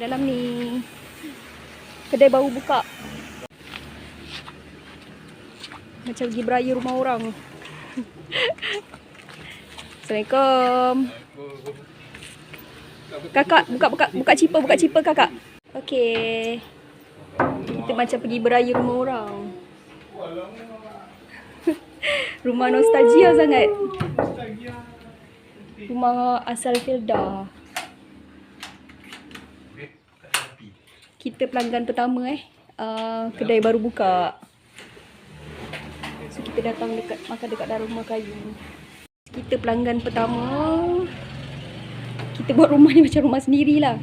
Dalam ni. Kedai baru buka. Macam pergi beraya rumah orang. Assalamualaikum. Kakak, buka buka buka cipa, buka cipa kakak. Okey. Kita macam pergi beraya rumah orang. rumah nostalgia sangat. Rumah asal Filda. Kita pelanggan pertama eh. Uh, kedai baru buka. So kita datang dekat makan dekat dalam rumah kayu. Kita pelanggan pertama. Kita buat rumah ni macam rumah sendirilah.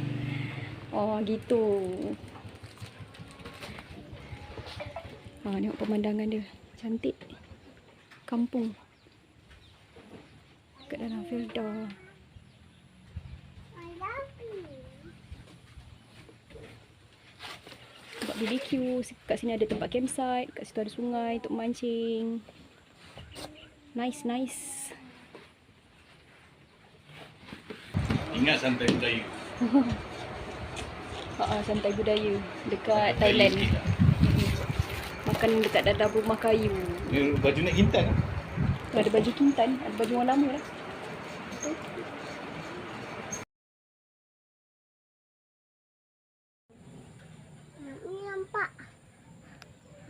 Oh gitu. Ha, tengok pemandangan dia. Cantik. Kampung. Kat dalam Firda. BBQ. Kat sini ada tempat campsite. Kat situ ada sungai untuk mancing. Nice, nice. Ingat santai budaya. Ha, uh, santai budaya dekat Thailand. Makan dekat dalam rumah kayu. Baju nak intan. Ada baju kintan, ada baju orang lama lah. Ni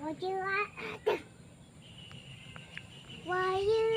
Would you like? Were you?